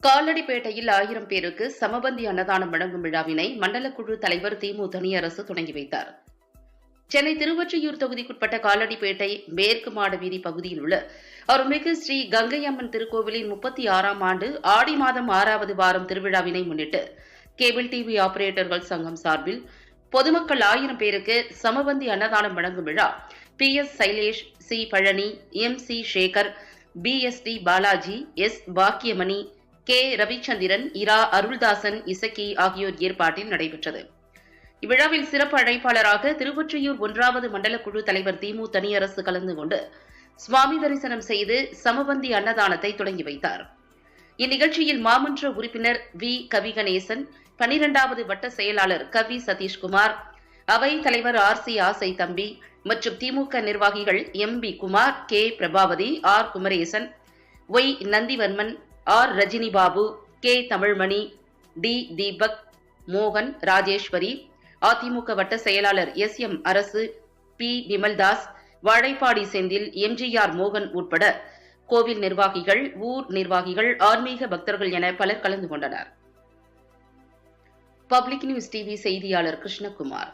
காலடிப்பேட்டையில் ஆயிரம் பேருக்கு சமபந்தி அன்னதானம் வழங்கும் விழாவினை மண்டல குழு தலைவர் திமு தனியரசு தொடங்கி வைத்தார். சென்னை திருவொற்றியூர் தொகுதிக்குட்பட்ட காலடிப்பேட்டை மேற்கு மாட வீதி பகுதியில் உள்ள அருள்மிகு ஸ்ரீ கங்கையம்மன் திருக்கோவிலின் முப்பத்தி ஆறாம் ஆண்டு ஆடி மாதம் ஆறாவது வாரம் திருவிழாவினை முன்னிட்டு கேபிள் டிவி ஆபரேட்டர்கள் சங்கம் சார்பில் பொதுமக்கள் ஆயிரம் பேருக்கு சமபந்தி அன்னதானம் வழங்கும் விழா P S Shailesh C Palani M C Sekar P S T Balaji S பாக்கியமணி K. Ravichandran இரா. அருள்தாசன் இசக்கி ஆகியோர் ஏற்பாட்டில் நடைபெற்றது. இவ்விழாவில் சிறப்பு அழைப்பாளராக திருவொற்றியூர் ஒன்றாவது மண்டல குழு தலைவர் திமு தனியரசு கலந்து கொண்டு சுவாமி தரிசனம் செய்து சமபந்தி அன்னதானத்தை தொடங்கி வைத்தார். இந்நிகழ்ச்சியில் மாமன்ற உறுப்பினர் வி. கவிகணேசன் பனிரெண்டாவது வட்ட செயலாளர் கவி. சதீஷ்குமார் அவை தலைவர் ஆர். சி. ஆசை தம்பி மற்றும் திமுக நிர்வாகிகள் M. P. Kumar K. Prabhavathi R. Kumaresan Y. Nandivarman R. Rajini Babu K. Tamilmani T. Deepak மோகன் ராஜேஸ்வரி அதிமுக வட்ட செயலாளர் S. M. Arasu P. Vimaldas Vazhapadi Senthil MGR மோகன் உட்பட கோவில் நிர்வாகிகள் ஊர் நிர்வாகிகள் ஆன்மீக பக்தர்கள் என பலர் கலந்து கொண்டனர். பப்ளிக் நியூஸ் டிவி செய்தியாளர் கிருஷ்ணகுமார்.